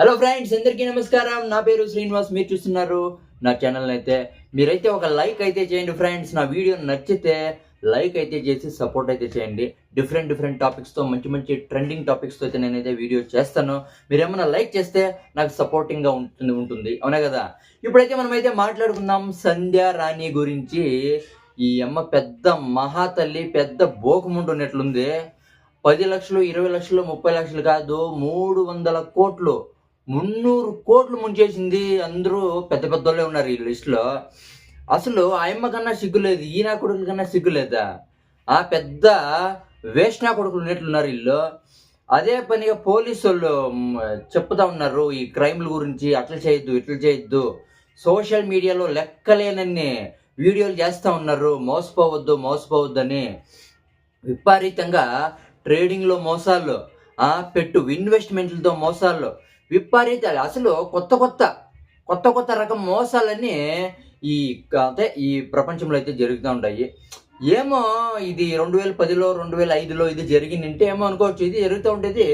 Hello friends అందరికీ నమస్కారం. నా పేరు శ్రీనివాస్ మీరు చూస్తున్నారు నా ఛానల్ అయితే. మీరైతే ఒక లైక్ అయితే చేయండి ఫ్రెండ్స్ నా వీడియో నచ్చితే లైక్ అయితే చేసి సపోర్ట్ అయితే చేయండి. డిఫరెంట్ డిఫరెంట్ టాపిక్స్తో మంచి మంచి ట్రెండింగ్ టాపిక్స్తో అయితే నేనైతే వీడియో చేస్తాను. మీరు ఏమైనా లైక్ చేస్తే నాకు సపోర్టింగ్గా ఉంటుంది ఉంటుంది. అవునా కదా? ఇప్పుడైతే మనమైతే మాట్లాడుకుందాం సంధ్య రాణి గురించి. ఈ అమ్మ పెద్ద మహాతల్లి పెద్ద బోకముండు ఉన్నట్లుంది. పది లక్షలు ఇరవై లక్షలు ముప్పై లక్షలు కాదు మూడు వందల కోట్లు. మున్నూరు కోట్లు ముంచేసింది అందరూ పెద్ద పెద్దోళ్ళే ఉన్నారు ఈ లిస్టులో అసలు ఆయమ్మ కన్నా సిగ్గు లేదు ఈనా కొడుకుల కన్నా సిగ్గు లేదా? ఆ పెద్ద వేష్నా కొడుకులు ఉన్నట్లున్నారు వీళ్ళు. అదే పనిగా పోలీసు వాళ్ళు చెప్తా ఉన్నారు ఈ క్రైమ్ల గురించి అట్లా చేయొద్దు ఇట్లా చేయొద్దు. సోషల్ మీడియాలో లెక్కలేనన్ని వీడియోలు చేస్తూ ఉన్నారు మోసపోవద్దు మోసపోవద్దు అని విపరీతంగా ట్రేడింగ్లో మోసాలు ఆ పెట్టు ఇన్వెస్ట్మెంట్లతో మోసాలు విపరీతాలు. అసలు కొత్త కొత్త కొత్త కొత్త రకం మోసాలన్నీ ఈ అంటే ఈ ప్రపంచంలో అయితే జరుగుతూ ఉంటాయి. ఏమో ఇది రెండు వేల పదిలో రెండు వేల ఐదులో ఇది జరిగిందంటే ఏమో అనుకోవచ్చు. ఇది జరుగుతూ ఉండేది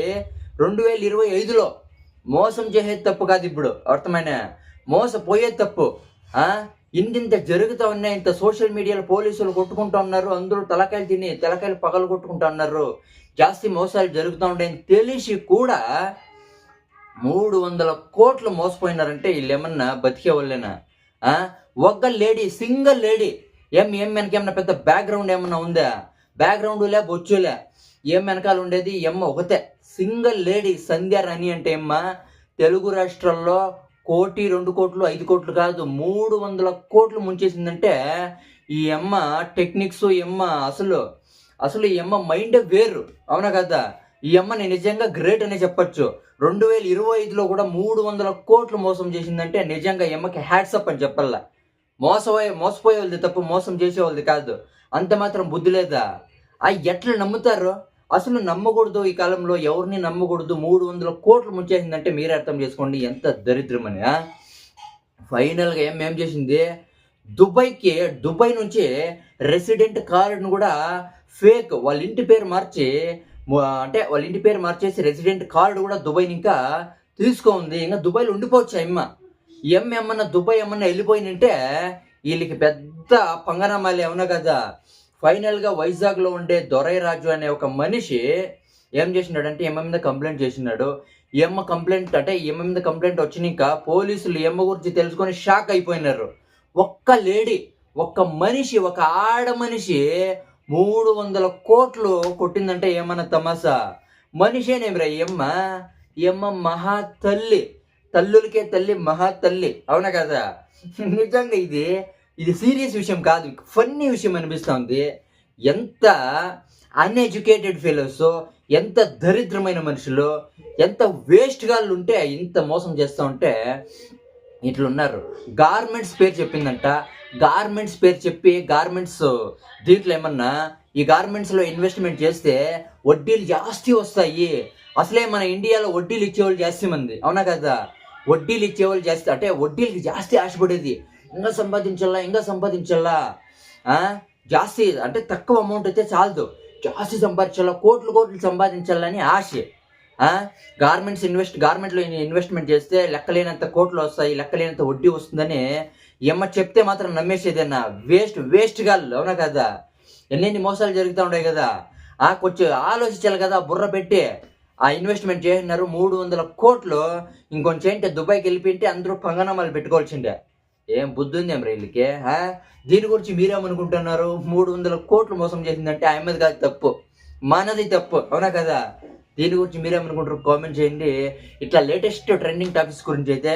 రెండు వేల ఇరవై ఐదులో. మోసం చేసేది తప్పు కాదు ఇప్పుడు. అర్థమైన మోసపోయేది తప్పు. ఇంతింత జరుగుతూ ఉన్నాయి. ఇంత సోషల్ మీడియాలో పోలీసులు కొట్టుకుంటూ ఉన్నారు. అందరూ తలకాయలు తిని తలకాయలు పగలు కొట్టుకుంటూ ఉన్నారు. జాస్తి మోసాలు జరుగుతూ ఉంటాయని తెలిసి కూడా మూడు వందల కోట్లు మోసపోయినారంటే వీళ్ళేమన్నా బతికే వాళ్ళేనా ఒక్క లేడీ సింగిల్ లేడీ. ఏం ఏం వెనక ఏమన్నా పెద్ద బ్యాక్గ్రౌండ్ ఏమన్నా ఉందా? బ్యాక్గ్రౌండ్ లే బొచ్చులే. ఏం వెనకాల ఉండేది? ఎమ్మ ఒకతే. సింగిల్ లేడీ సంధ్య రాణి అంటే ఎమ్మ తెలుగు రాష్ట్రాల్లో కోటి రెండు కోట్లు ఐదు కోట్లు కాదు మూడు వందల కోట్లు ముంచేసిందంటే ఈ అమ్మ టెక్నిక్స్ ఈ అమ్మ అసలు అసలు ఈ అమ్మ మైండ్ వేరు. అవునా కదా? ఈ అమ్మని నిజంగా గ్రేట్ అనే చెప్పొచ్చు. రెండు వేల ఇరవై ఐదులో కూడా మూడు వందల కోట్లు మోసం చేసిందంటే నిజంగా ఈ అమ్మకి హ్యాట్సప్ అని చెప్పల్లా మోసపోయే మోసపోయే వాళ్ళది తప్పు మోసం చేసేవాళ్ళది కాదు. అంత మాత్రం బుద్ధి లేదా? ఆ ఎట్లా నమ్ముతారు? అసలు నమ్మకూడదు ఈ కాలంలో ఎవరిని నమ్మకూడదు? మూడు వందల కోట్లు ముంచేసిందంటే మీరే అర్థం చేసుకోండి. ఎంత దరిద్రమని ఫైనల్గా ఏం ఏం చేసింది? దుబాయ్కి దుబాయ్ నుంచి రెసిడెంట్ కార్డును కూడా ఫేక్ వాళ్ళ ఇంటి పేరు మార్చి అంటే వాళ్ళ ఇంటి పేరు మార్చేసి రెసిడెంట్ కార్డు కూడా దుబాయ్ ఇంకా తీసుకోంది. ఇంకా దుబాయ్లో ఉండిపోవచ్చు అమ్మ. ఈ ఏమన్నా దుబాయ్ ఏమన్నా వెళ్ళిపోయినంటే వీళ్ళకి పెద్ద పంగనామాలు ఏమన్నా కదా. ఫైనల్గా వైజాగ్లో ఉండే దొరై రాజు అనే ఒక మనిషి ఏం చేసినాడంటే ఎమ్మ మీద కంప్లైంట్ చేసినాడు. ఎమ్మ కంప్లైంట్ అంటే ఎమ్మ మీద కంప్లైంట్ వచ్చినాక పోలీసులు ఎమ్మ గురించి తెలుసుకొని షాక్ అయిపోయినారు. ఒక్క లేడీ ఒక్క మనిషి ఒక ఆడ మనిషి మూడు వందల కోట్లు కొట్టిందంటే ఏమన్నా తమాసా మనిషేనేమిరా ఈ అమ్మ ఈ అమ్మ మహా తల్లి తల్లులకే తల్లి మహా తల్లి అవునా కదా? నిజంగా ఇది ఇది సీరియస్ విషయం కాదు ఫన్నీ విషయం అనిపిస్తుంది. ఎంత అన్ఎడ్యుకేటెడ్ ఫెలోస్ ఎంత దరిద్రమైన మనుషులు ఎంత వేస్ట్ గాళ్ళు ఉంటే ఇంత మోసం చేస్తూ ఉంటే ఇట్లున్నారు. గార్మెంట్స్ పేరు చెప్పిందంట. గార్మెంట్స్ పేరు చెప్పి గార్మెంట్స్ దీంట్లో ఏమన్నా ఈ గార్మెంట్స్లో ఇన్వెస్ట్మెంట్ చేస్తే వడ్డీలు జాస్తి వస్తాయి. అసలే మన ఇండియాలో వడ్డీలు ఇచ్చేవాళ్ళు జాస్తి మంది. అవునా కదా? వడ్డీలు ఇచ్చేవాళ్ళు జాస్తి. అంటే వడ్డీలకి జాస్తి ఆశపడేది. ఇంకా సంపాదించాలా ఇంకా సంపాదించాలా? జాస్తి. అంటే తక్కువ అమౌంట్ అయితే చాలదు. జాస్తి సంపాదించాలా కోట్లు కోట్లు సంపాదించాలని ఆశ. గార్మెంట్స్ ఇన్వెస్ట్ గార్మెంట్లో ఇన్వెస్ట్మెంట్ చేస్తే లెక్కలేనంత కోట్లు వస్తాయి లెక్కలేనంత వడ్డీ వస్తుందని ఎమ్మ చెప్తే మాత్రం నమ్మేసేదన్నా వేస్ట్ వేస్ట్ గాళ్ళు అవునా కదా? ఎన్నెన్ని మోసాలు జరుగుతూ ఉన్నాయి కదా? ఆ కొంచెం ఆలోచించాలి కదా బుర్ర పెట్టి. ఆ ఇన్వెస్ట్మెంట్ చేసినారు మూడు వందల కోట్లు. ఇంకొంచెం ఏంటి దుబాయ్కి వెళ్ళిపోయింటే అందరూ పంగనామాలు పెట్టుకోవాల్సిందే. ఏం బుద్ధి ఉంది ఏం వీళ్ళకి ఆ? దీని గురించి మీరేమనుకుంటున్నారు? మూడు వందల కోట్లు మోసం చేసిందంటే ఆమెది కాదు తప్పు. మనది తప్పు అవునా కదా? దీని గురించి మీరేమనుకుంటారు కామెంట్ చేయండి. ఇట్లా లేటెస్ట్ ట్రెండింగ్ టాపిక్స్ గురించి అయితే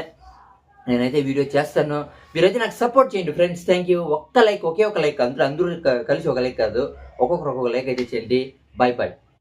నేనైతే వీడియో చేస్తాను. మీరైతే నాకు సపోర్ట్ చేయండి ఫ్రెండ్స్ థ్యాంక్ యూ ఒక్క లైక్ ఒకే ఒక లైక్ అందరూ అందరూ కలిసి ఒక లైక్ కాదు. ఒక్కొక్కరు ఒక్కొక్క లైక్ అయితే చేయండి. Bye bye